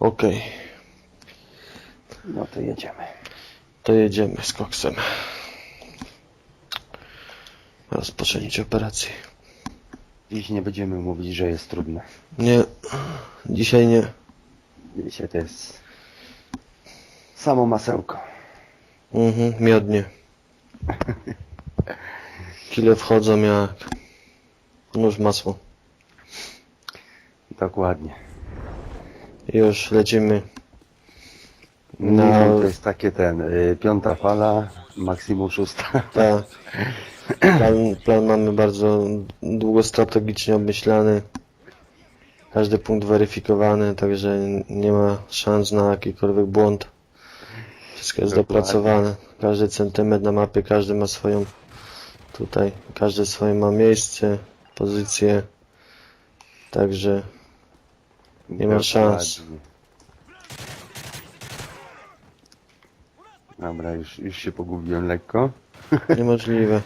Okej, No to jedziemy. to jedziemy z koksem. Rozpoczęcie operacji. Dziś nie będziemy mówić, że jest trudne. Nie, dzisiaj nie. Dzisiaj to jest samo masełko. Mhm, miodnie. Kile wchodzą jak nóż w masło. Dokładnie. Już lecimy. No, to jest takie ten, y, piąta fala, maksimum szósta. Tak. Plan, plan mamy bardzo długo strategicznie obmyślany. Każdy punkt weryfikowany, także nie ma szans na jakikolwiek błąd. Wszystko jest Dokładnie. dopracowane. Każdy centymetr na mapie, każdy ma swoją tutaj, każdy swoje ma miejsce, pozycję. Także Nie ma szans. Dobra, już, już się pogubiłem lekko. niemożliwe.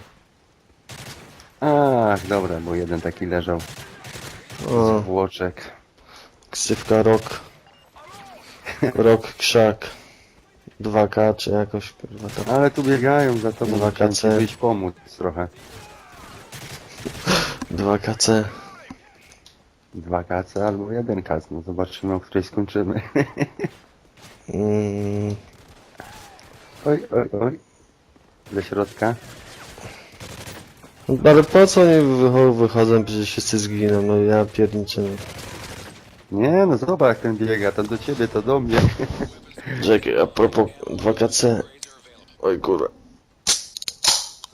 Ach, dobra, bo jeden taki leżał O, z Włoczek. ksywka rok. Rok krzak. 2K czy jakoś kurwa tam. Ale tu biegają za tobą, Dwa chciałem ci wyjść pomóc trochę. 2KC. Dwa kace albo jeden kac, no zobaczymy, o której skończymy. Mm, Oj, oj, oj. Do środka. ale po co oni wycho- wychodzą, przecież wszyscy zginą, no ja pierniczę. no. Nie, no zobacz jak ten biega, to do ciebie, to do mnie. Czekaj, a propos 2KC. Oj kurwa.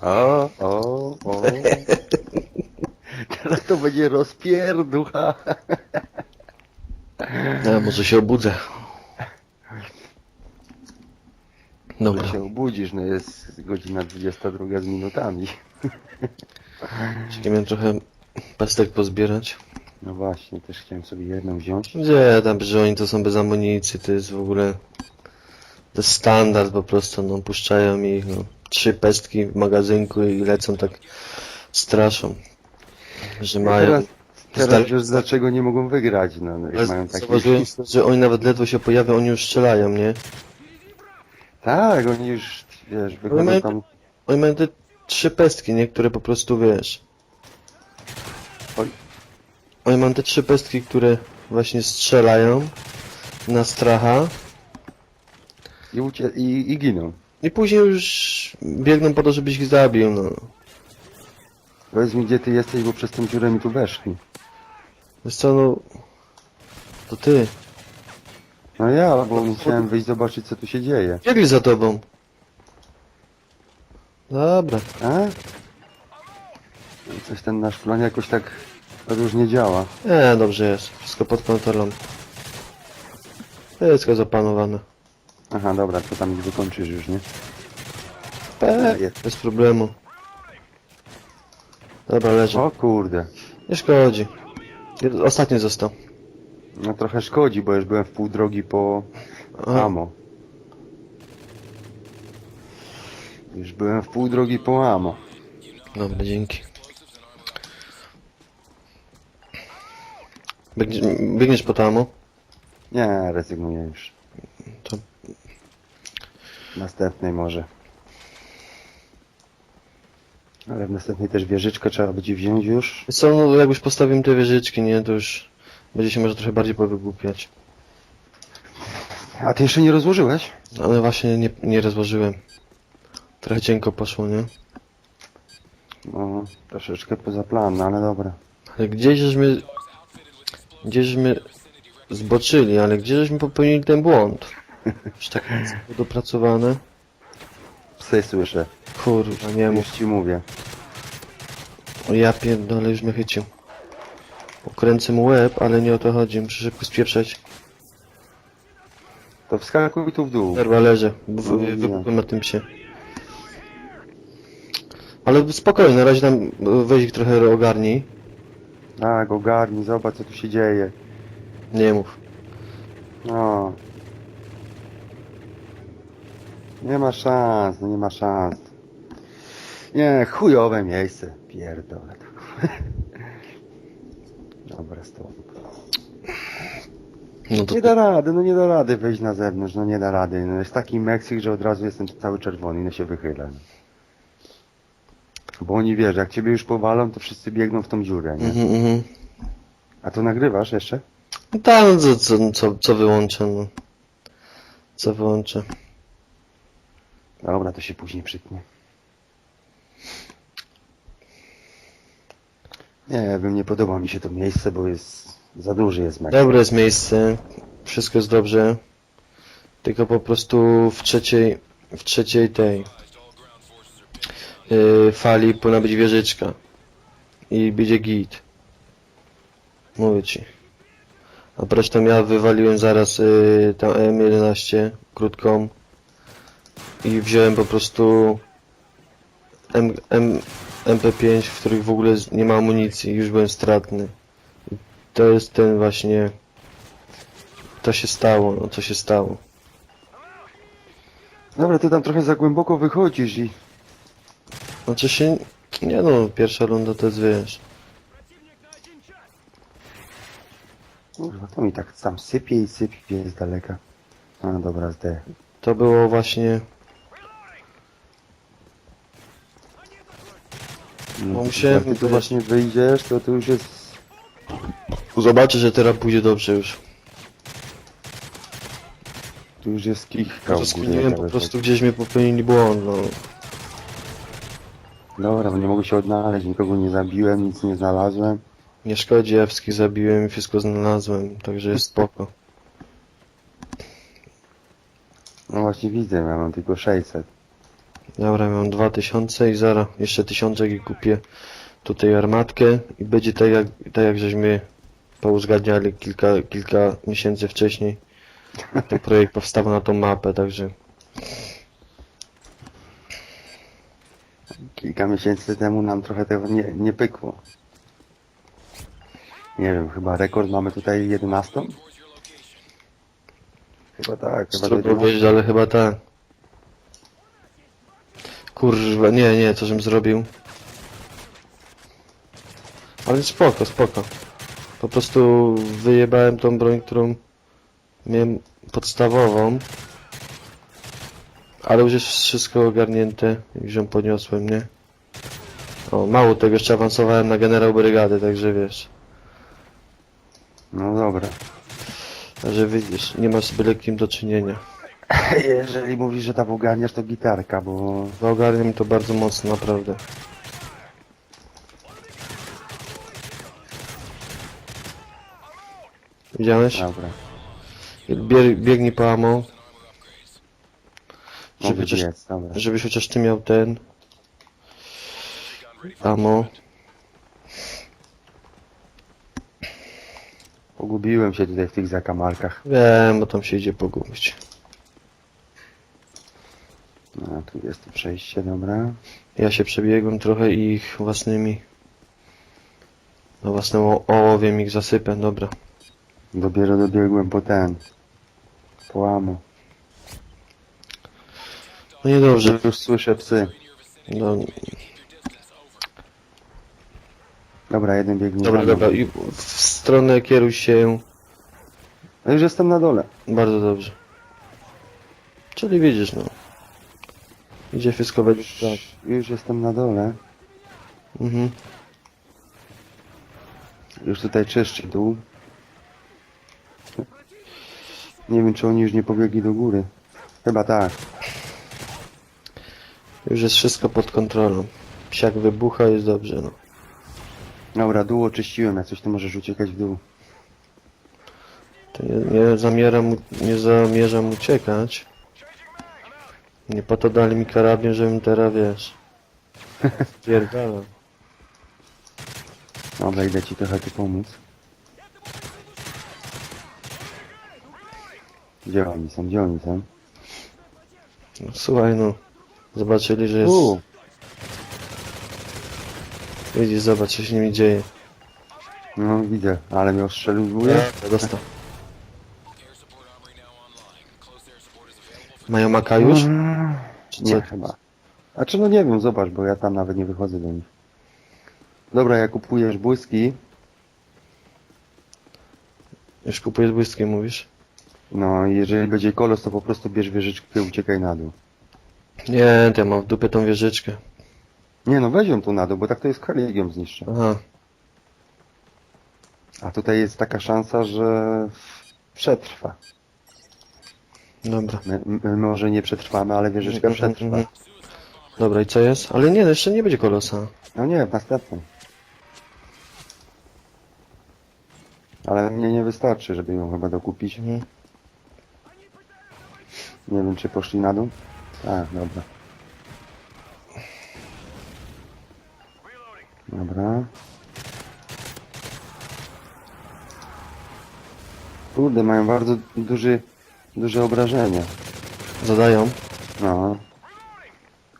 O, o, o. Teraz to będzie rozpierducha. Ja może się obudzę. Dobra. się obudzisz, no jest godzina 22 z minutami. Czekaj, miałem trochę pestek pozbierać. No właśnie, też chciałem sobie jedną wziąć. Gdzie tam, że oni to są bez amunicji, to jest w ogóle... To jest standard po prostu, no puszczają ich, no. Trzy pestki w magazynku i lecą tak straszą. Że mają... Teraz, teraz wiesz dlaczego nie mogą wygrać, no, no Ale jak mają takie... Zauważyłem, że oni nawet ledwo się pojawią, oni już strzelają, nie? Tak, oni już, wiesz, wychodzą mają- tam... Oni mają te trzy pestki, nie? Które po prostu, wiesz... Oj. Oni mają te trzy pestki, które właśnie strzelają na stracha I, ucie... I, i giną. i później już biegną po to, żebyś ich zabił, no. Powiedz mi, gdzie ty jesteś, bo przez tę dziurę mi tu weszli. Wiesz co, no... To ty. No ja, bo musiałem wyjść zobaczyć, co tu się dzieje. Biegli za tobą. Dobra. A? Coś ten nasz plan jakoś tak różnie działa. Nie, dobrze jest. Wszystko pod kontrolą. Wszystko zapanowane. Aha, dobra, to tam ich wykończysz już, nie? Eee, bez problemu. Dobra, leży. O kurde. Nie szkodzi. Jed- Ostatni został. No trochę szkodzi, bo już byłem w pół drogi po amo. Już byłem w pół drogi po amo. Dobra, dzięki. Biegniesz, biegniesz po tamu? Nie, rezygnuję już. To Następnej może. Ale w następnej też wieżyczkę trzeba będzie wziąć już. Co, no jak już postawimy te wieżyczki, nie, to już będzie się może trochę bardziej powygłupiać. A ty jeszcze nie rozłożyłeś? Ale właśnie nie, nie rozłożyłem. Trochę cienko poszło, nie? No, troszeczkę poza plan, no ale dobra. Ale gdzieś żeśmy... Gdzieś żeśmy zboczyli, ale gdzie żeśmy popełnili ten błąd? Już tak dopracowane. Psy słyszę. Kurwa, nie mów. Już ci mówię. O ja pierdolę, już mnie chycił. Ukręcę mu łeb, ale nie o to chodzi, muszę szybko spieprzać. To wskakuj tu w dół. Derwa leży, w- No, w- wybuchłem na tym psie. Ale spokojnie, na razie tam e, weź ich trochę ogarnij. Tak, ogarnij, zobacz co tu się dzieje. Nie mów. No. Nie ma szans, no nie ma szans. Nie, chujowe miejsce. Pierdolę. Dobra, stop. No to Nie da rady, no nie da rady wejść na zewnątrz, no nie da rady. No jest taki Meksyk, że od razu jestem cały czerwony i no się wychylę. Bo oni wiesz, jak ciebie już powalą, to wszyscy biegną w tą dziurę, nie? Mhm, mhm. A to nagrywasz jeszcze? No tak, no co, co, co, co wyłączę, no. Co wyłączę. Dobra, to się później przytnie. Nie wiem, nie podoba mi się to miejsce, bo jest za duży jest Meksyk. Dobre jest miejsce, wszystko jest dobrze. Tylko po prostu w trzeciej, w trzeciej tej yy, fali powinna być wieżyczka. I będzie git. Mówię ci. A zresztą ja wywaliłem zaraz yy, tam M11 krótką i wziąłem po prostu M, M, MP5, w których w ogóle nie ma amunicji, już byłem stratny. I to jest ten właśnie to się stało, no co się stało. Dobra, ty tam trochę za głęboko wychodzisz i... Znaczy się, nie no, pierwsza runda to jest wiesz. Kurwa, to mi tak sam sypie i sypie z daleka. A dobra, zdech. To było właśnie, No, musiałem jak ty tu właśnie wyjdziesz, to tu już jest... zobaczę, że teraz pójdzie dobrze już. Tu już jest kichka góry. Zaskiniłem jak po ja prostu gdzieś mnie popełnili błąd, no. Dobra, bo nie mogę się odnaleźć, nikogo nie zabiłem, nic nie znalazłem. Nie szkodzi, ja wszystkich zabiłem i wszystko znalazłem, także jest spoko. No właśnie widzę, ja mam tylko 600. Dobra, mam 2000 i zaraz jeszcze tysiączek i kupię tutaj armatkę i będzie tak jak, tak jak żeśmy pouzgadniali kilka, kilka miesięcy wcześniej. Ten projekt powstał na tą mapę, także Kilka miesięcy temu nam trochę tego nie, nie pykło. Nie wiem, chyba rekord mamy tutaj 11? Chyba tak, chyba trudno 11. powiedzieć, ale chyba tak. Kurwa, nie, nie, co żem zrobił. Ale spoko, spoko. Po prostu wyjebałem tą broń, którą miałem podstawową. Ale już jest wszystko ogarnięte. Już ją podniosłem, nie? O, mało tego, jeszcze awansowałem na generał brygady, także wiesz. No dobra. Także widzisz, nie masz z byle kim do czynienia. Jeżeli mówisz, że tam ogarniasz, to gitarka, bo... Ogarniam to bardzo mocno, naprawdę. Widziałeś? Dobra. Bieg, biegnij po amo. Żeby chociaż, biec, dobra. żebyś chociaż ty miał ten. Amo. Pogubiłem się tutaj w tych zakamarkach. Wiem, bo tam się idzie pogubić. No, tu jest to przejście, dobra. Ja się przebiegłem trochę ich własnymi. No własnym o- ołowiem ich zasypę, dobra. Dopiero dobiegłem po ten. Po łamo. No niedobrze. Już słyszę psy. No, Dobra, jeden biegnie dobra, za mną. dobra. I w stronę kieruj się. No już jestem na dole. Bardzo dobrze. Czyli widzisz, no. Idzie wszystko według tak. Już jestem na dole. Mhm. Już tutaj czyszczy dół. Nie wiem, czy oni już nie pobiegli do góry. Chyba tak. Już jest wszystko pod kontrolą. Psiak wybucha, jest dobrze, no. Dobra, dół oczyściłem, jak coś to możesz uciekać w dół. To nie, nie zamieram, nie zamierzam uciekać. Nie po to dali mi karabin, żebym teraz, wiesz... Pierdala. Dobra, idę ci trochę tu pomóc. Gdzie oni są? Gdzie oni są? No, słuchaj, no. Zobaczyli, że jest... U, Widzisz, zobacz, co się nimi dzieje. no widzę, ale mnie ostrzelił dostał. Mają maka już? Czy co? Nie, chyba. A czy no nie wiem, zobacz, bo ja tam nawet nie wychodzę do nich. Dobra, jak kupujesz błyski, Już kupujesz błyskiem, mówisz? No, i jeżeli będzie kolos, to po prostu bierz wieżyczkę i uciekaj na dół. Nie, to ja mam w dupie tą wieżyczkę. Nie no, weź ją tu na dół, bo tak to jest Kaligium zniszczy. Aha. A tutaj jest taka szansa, że przetrwa. Dobra. My, my może nie przetrwamy, ale wieżyczka Mhm, przetrwa. mhm. Dobra, i co jest? Ale nie, jeszcze nie będzie kolosa. No nie, w następnym. Ale mnie nie wystarczy, żeby ją chyba dokupić. Mhm. Nie wiem, czy poszli na dół. Tak, dobra. Dobra. Kurde, mają bardzo duży, duże obrażenie. Zadają. No.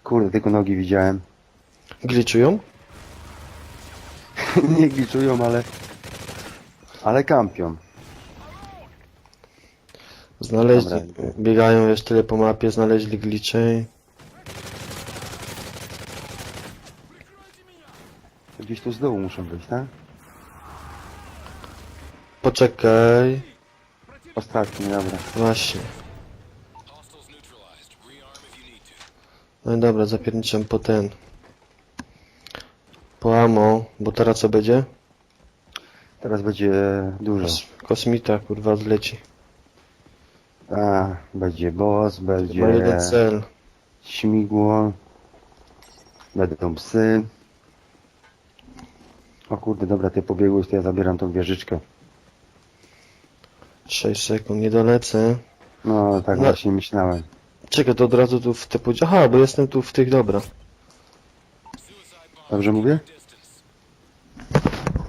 Kurde, tylko nogi widziałem. Gliczują? Nie gliczują, ale... Ale kampią. Znaleźli, Dobra. biegają już tyle po mapie, znaleźli glicze. Gdzieś tu z dołu muszą być, tak? Poczekaj. Ostatni, dobra. Właśnie. No i dobra, zapierniczam po ten. Po amo, bo teraz co będzie? Teraz będzie dużo. Kos kosmita, kurwa, zleci. A, będzie boss, będzie Ma jeden cel. śmigło, będą psy. O kurde, dobra, ty pobiegłeś, to ja zabieram tą wieżyczkę. 6 sekund, nie dolecę. No, tak No. właśnie myślałem. Czekaj, to od razu tu w te podzie... Aha, bo jestem tu w tych, dobra. Dobrze mówię?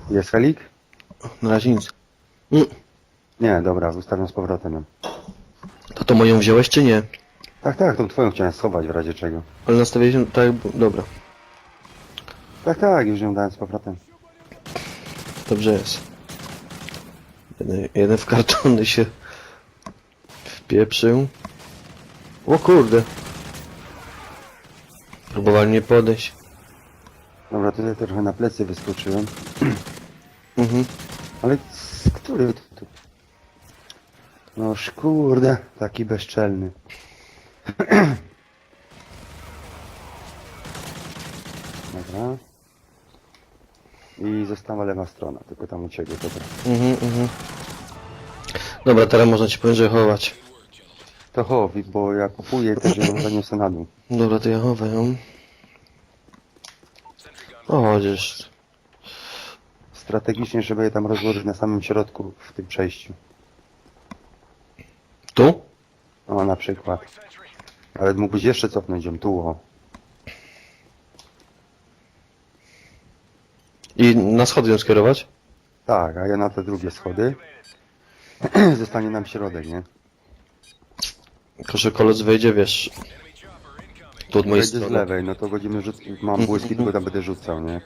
Jest helik? Na razie nic. Mm. Nie, dobra, ustawiam z powrotem ją. To to moją wziąłeś czy nie? Tak, tak, tą twoją chciałem schować w razie czego. Ale nastawiłeś ją tak, bo- dobra. Tak, tak, już ją dałem z powrotem. Dobrze jest. Jeden, jeden w kartony się wpieprzył. O kurde. Próbowali mnie podejść. Dobra, tutaj trochę na plecy wyskoczyłem. Mhm. Ale z który to tu? No kurde, taki bezczelny. Dobra. I została lewa strona, tylko tam uciekł, dobra. Mhm, mhm. Dobra, teraz można ci powiem, że chować. To chowi, bo ja kupuję też ją zaniosę na dół. Dobra, to ja chowę ją. O, chociaż. Strategicznie, żeby je tam rozłożyć na samym środku w tym przejściu. Tu? O, na przykład. Ale mógłbyś jeszcze cofnąć ją tu, o. I na schody ją skierować? Tak, a ja na te drugie schody. Zostanie nam środek, nie? Tylko, że kolec wejdzie, wiesz. Tu od mojej Wejdzie z strony. lewej, no to będziemy rzuc... Mam błyski, tylko tam będę rzucał, nie?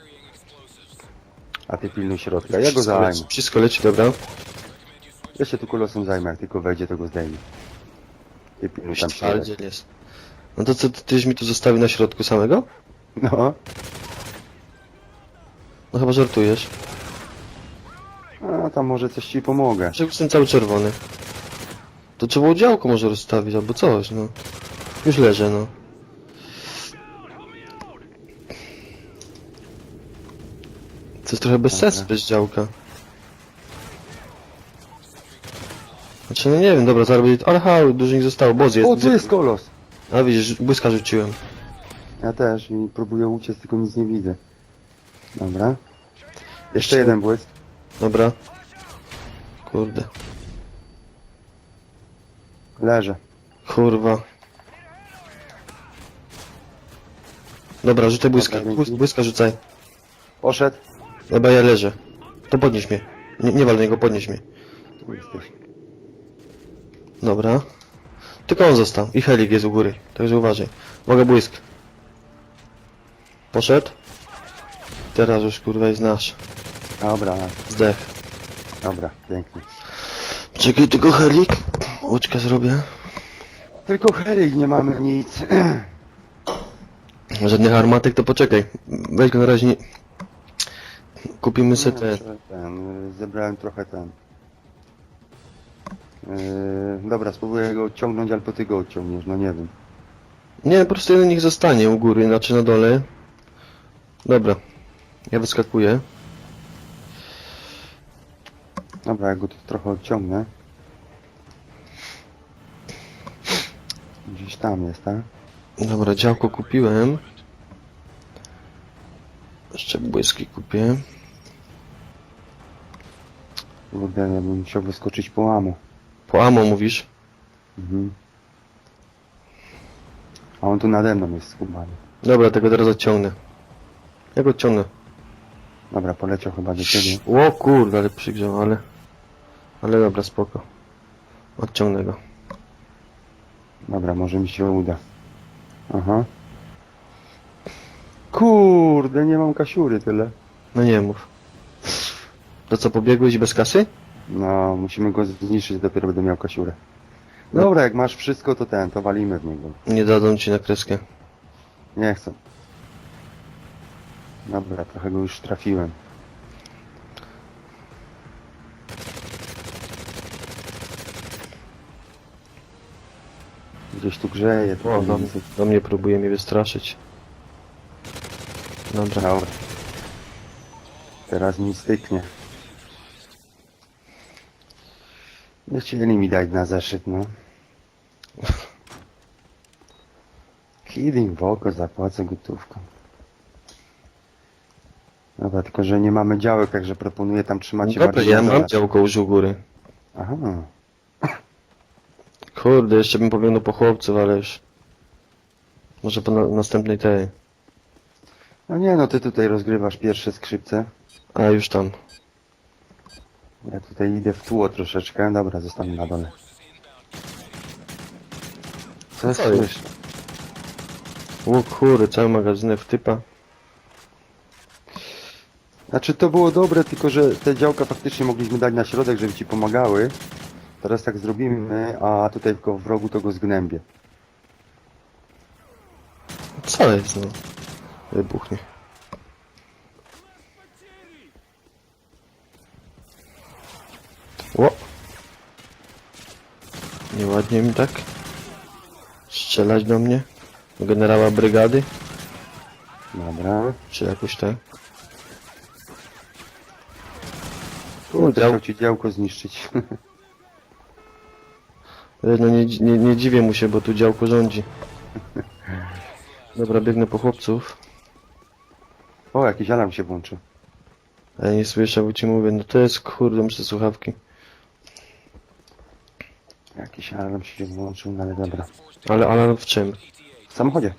A ty pilnuj środka. Ja go Wszystko leci, zajmę. wszystko leci, dobra. Ja się tu kolosem zajmę, jak tylko wejdzie, to go zdejmę. Ty pilnuj tam środek. Twardziel jest. No to co, ty- tyś mi tu zostawił na środku samego? No. No chyba żartujesz. A tam może coś ci pomogę. Że jestem cały czerwony. To trzeba było działko może rozstawić, albo coś, no. Już leżę, no. To jest trochę bez sensu bez działka. Znaczy, no nie wiem, dobra, będzie... Ale ha, dużo nie zostało, boz jest. O, tu jest kolos! A widzisz, błyska rzuciłem. Ja też i próbuję uciec, tylko nic nie widzę. Dobra. Jeszcze jeden błysk. Dobra. Kurde. Leżę. Kurwa. Dobra, rzucaj błyska. Dobra, Błys- dzięki. Błyska rzucaj. Poszedł. Dobra, ja leżę. To podnieś mnie. Nie, nie wal niego, podnieś mnie. Tu jesteś. Dobra. Tylko on został. I helik jest u góry. Także uważaj. Uwaga, błysk. Poszedł. Teraz już kurwa jest nasz. Dobra, Zdech. dobra, pięknie. Czekaj, tylko helik. Łódźkę zrobię. Tylko helik, nie mamy nic. Żadnych armatek, to poczekaj. Weź go na razie nie... Kupimy sobie te... Ten, y, zebrałem trochę ten. Yy, dobra, spróbuję go odciągnąć, albo ty go odciągniesz, no nie wiem. Nie, po prostu jeden niech zostanie u góry, znaczy na dole. Dobra. Ja wyskakuję. Dobra, ja go tu trochę odciągnę. Gdzieś tam jest, tak? Dobra, działko kupiłem. Jeszcze błyski kupię. Kurde, ja bym musiał wyskoczyć po łamu. Po amo mówisz? Mhm. A on tu nade mną jest skubany. Dobra, tego teraz odciągnę. Jak odciągnę? Dobra, poleciał chyba do ciebie. O kurde, ale przygrzał, ale... Ale dobra, spoko. Odciągnę go. Dobra, może mi się uda. Aha. Kurde, nie mam kasiury tyle. No nie mów. To co, pobiegłeś bez kasy? No, musimy go zniszczyć, dopiero będę miał kasiurę. Dobra, jak masz wszystko, to ten, to walimy w niego. Nie dadzą ci na kreskę. Nie chcę. Dobra, trochę go już trafiłem. Gdzieś tu grzeje. O, trochę do, więcej. do mnie próbuje mnie wystraszyć. Dobra. Dobra. Teraz mi styknie. Nie chcieli mi dać na zeszyt, no. Kidding w oko, zapłacę gotówką. Dobra, tylko że nie mamy działek, także proponuję tam trzymać się Dobra, bardziej ja mam działko już u góry. Aha, Kurde, jeszcze bym pobiegnął po chłopców, ale już... Może po na, następnej tej. no nie no, ty tutaj rozgrywasz pierwsze skrzypce. A, już tam. Ja tutaj idę w tło troszeczkę. Dobra, zostanę na dole. Co Co jest? słyszę? O kurde, cały magazynek w typa. Znaczy to było dobre, tylko że te działka faktycznie mogliśmy dać na środek, żeby ci pomagały. Teraz tak zrobimy, a tutaj tylko w rogu to go zgnębię. Co jest, no? Wybuchnie. Ło! Nieładnie mi tak. Strzelać do mnie. Do generała brygady. Dobra. Czy jakoś tak. Kurde, Dział- chciał ci działko zniszczyć. No nie, nie, nie dziwię mu się, bo tu działko rządzi. Dobra, biegnę po chłopców. o, jakiś alarm się włączył. Ale nie słyszę, bo ci mówię, no to jest kurde, muszę słuchawki. Jakiś alarm się włączył, no ale dobra. Ale alarm w czym? W samochodzie.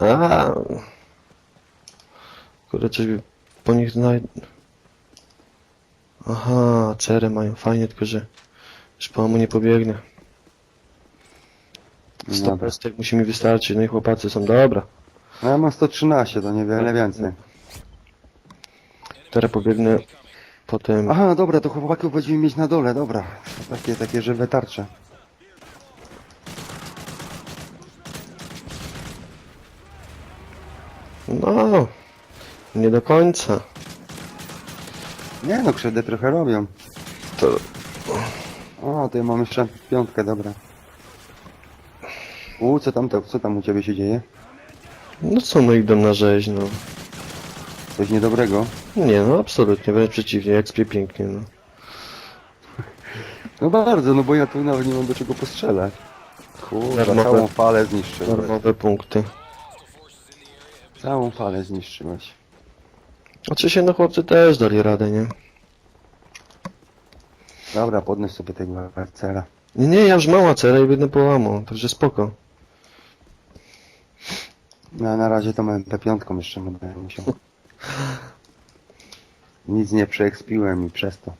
A. Kurde, coś po nich znaj... Aha, cerę mają, fajnie, tylko że już po mu nie pobiegnę. No 100 dobra. pestek musi mi wystarczyć, no i chłopacy są, dobra. No ja mam 113, to niewiele więcej. Teraz pobiegnę potem... Aha, dobra, to chłopaków będziemy mieć na dole, dobra. Takie, takie żywe tarcze. No, nie do końca. Nie no, krzywdę trochę robią. To... O, to ja mam jeszcze piątkę, dobra. U, co tam, to, co tam u ciebie się dzieje? No co, no idą na rzeź, no. Coś niedobrego? Nie, no absolutnie, wręcz przeciwnie, jak spie pięknie, no. No bardzo, no bo ja tu nawet nie mam do czego postrzelać. Kurwa, Darmowe- całą falę zniszczyłeś. Darmowe punkty. Całą falę zniszczyłeś. Oczywiście, no chłopcy też dali radę, nie? Dobra, podnoś sobie tego arcera. Nie, nie, ja już mam acerę i będę połamał, także spoko. No na razie to mam P5 jeszcze będę musiał. Nic nie przeekspiłem i przez to.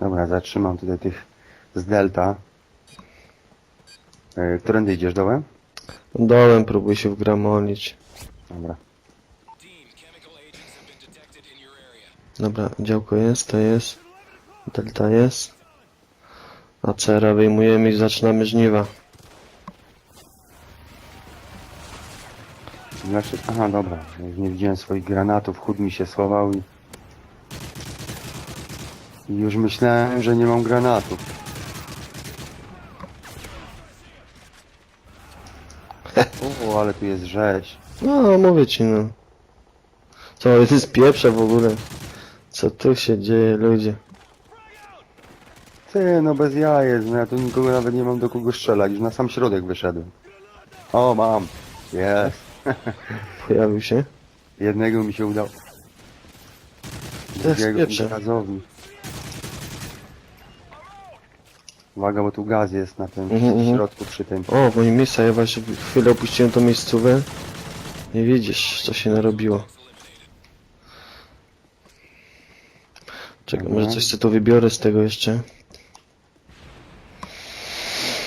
Dobra, zatrzymam tutaj tych z Delta. Yy, Którędy idziesz dołem? Dołem próbuj się wgramolić. Dobra. Dobra, działko jest, to jest. Delta jest. Acera wyjmujemy i zaczynamy żniwa. Znaczy, aha, dobra. Nie widziałem swoich granatów, chód mi się schował i... I już myślałem, że nie mam granatów. O, ale tu jest rzeź. No, mówię ci, no. Co, ale ty z pieprza w ogóle. Co tu się dzieje, ludzie? Ty, no bez jajec, no ja tu nikogo nawet nie mam do kogo strzelać, już na sam środek wyszedłem. O, mam. Jest. Pojawił się. Jednego mi się udało. To jest Drugiego pieprze. gazowi. Uwaga, bo tu gaz jest na tym Mhm, mhm. środku przy tym. O, w moim miejscu, ja właśnie chwilę opuściłem tą miejscówę. Nie widzisz, co się narobiło. Czekaj, może coś sobie tu wybiorę z tego jeszcze.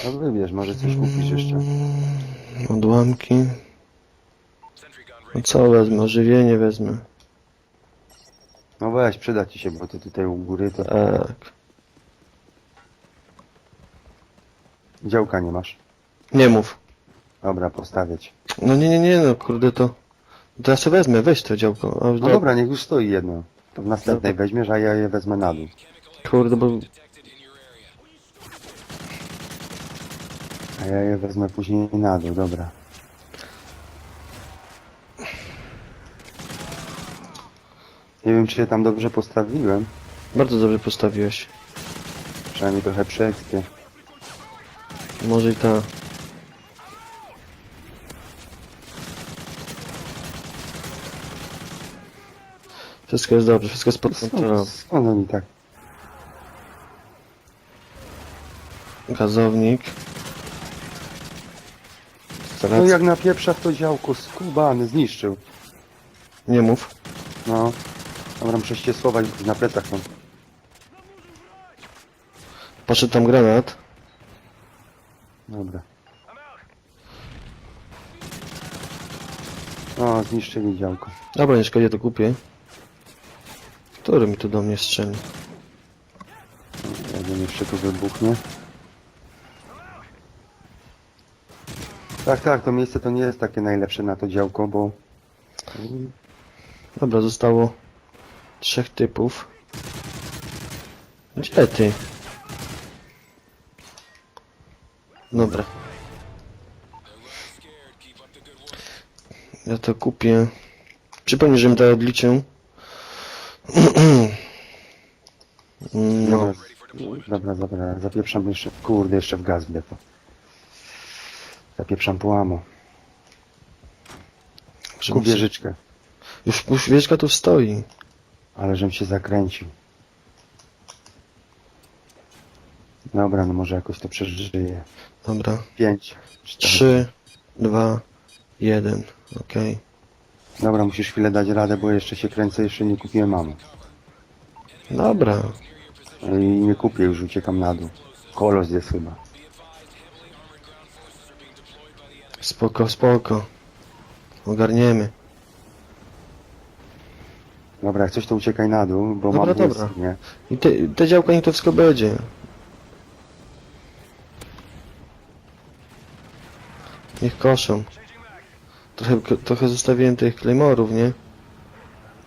No wybierz, może coś kupisz jeszcze. Mm, Odłamki. No co wezmę? Ożywienie wezmę. No weź, przyda ci się, bo ty tutaj u góry to Tak. działka nie masz. Nie mów. Dobra, postawię ci. No nie, nie, nie, no kurde to... To ja sobie wezmę, weź to działko. A, No dobra, niech już stoi jedno. To w następnej weźmiesz, a ja je wezmę na dół. Kurde, bo... A ja je wezmę później na dół, dobra. Nie wiem, czy je tam dobrze postawiłem. Bardzo dobrze postawiłeś. Przynajmniej trochę przeekspię. Może i ta... Wszystko jest dobrze, wszystko jest pod kontrolą. Skąd, oni tak? Gazownik. No jak na pieprza w to działko, skubany, zniszczył. nie mów. No. Dobra, muszę się schować, bo na plecach są. Poszedł tam granat. Dobra. O, zniszczyli działko. Dobra, nie szkodzi, to kupię. Który mi tu do mnie strzeli? Jeden jeszcze tu wybuchnie. Tak, tak, to miejsce to nie jest takie najlepsze na to działko, bo... Dobra, zostało trzech typów. Gdzie ty? Dobra. Ja to kupię. Przypomnij, żebym to odliczył. No, Dobra, dobra, zapieprzam jeszcze, kurde, jeszcze w gaz wlepo. Zapieprzam po amo. Kup wieżyczkę, Już, już wieżka tu stoi. ale żem się zakręcił. Dobra, no może jakoś to przeżyję. Dobra. Pięć, cztery. Trzy, dwa, jeden. Okej. Dobra, musisz chwilę dać radę, bo jeszcze się kręcę, jeszcze nie kupiłem mamy. Dobra. I nie kupię, już uciekam na dół. Kolos jest chyba. Spoko, spoko. Ogarniemy. Dobra, jak coś to uciekaj na dół, bo Dobra, mam dobra. błysk, nie? I te, te działka niech to wszystko będzie. Niech koszą. Trochę, trochę zostawiłem tych claymorów, nie?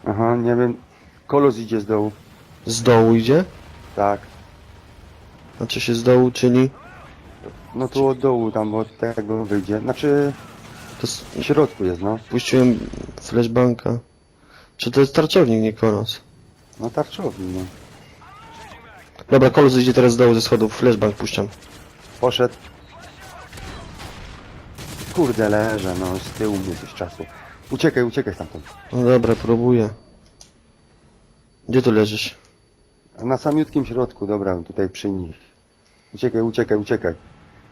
Aha, nie wiem. Kolos idzie z dołu. Z dołu idzie? Tak. Znaczy się z dołu, czyli... No tu od dołu tam od tego wyjdzie. Znaczy To s- w środku jest, no. puściłem flashbanka. Czy to jest tarczownik, nie kolos? No tarczowni, no. Dobra, kolos idzie teraz z dołu ze schodów. Flashbang puszczam. Poszedł. Kurde, leżę, no z tyłu mnie coś czasu. Uciekaj, uciekaj stamtąd. No dobra, próbuję. Gdzie tu leżysz? Na samiutkim środku, dobra, tutaj przy nich. Uciekaj, uciekaj, uciekaj.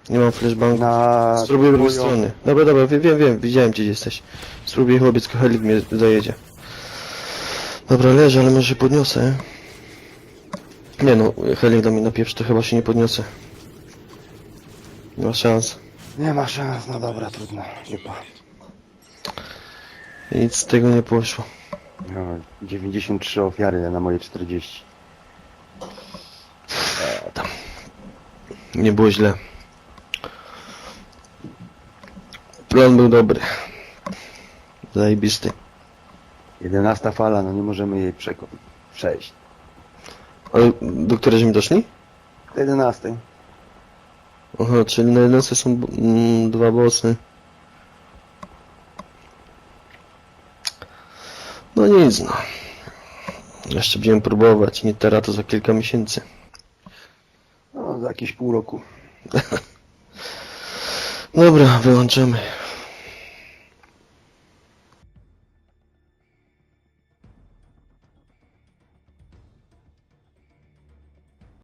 Nie mam flashbangu. Na... Spróbuję drugiej twoją- strony. Dobra, dobra, wiem, wiem, wiem, widziałem gdzie jesteś. Spróbuję chłopiec, helik mnie zajedzie. Dobra, leżę, ale może podniosę. Nie no, helik do mnie na pieprz, to chyba się nie podniosę. Nie ma szans. Nie ma szans, no dobra, trudno. Chyba. Nic z tego nie poszło. No, 93 ofiary na moje 40. Nie było źle. Plan był dobry. Zajebisty. 11 fala, no nie możemy jej przeko- przejść. Ale do której mi doszli? Do 11. Aha, czyli na jedynce są mm, dwa bossy. No nic no. Jeszcze będziemy próbować, nie teraz to za kilka miesięcy. No, za jakieś pół roku. Dobra, wyłączymy.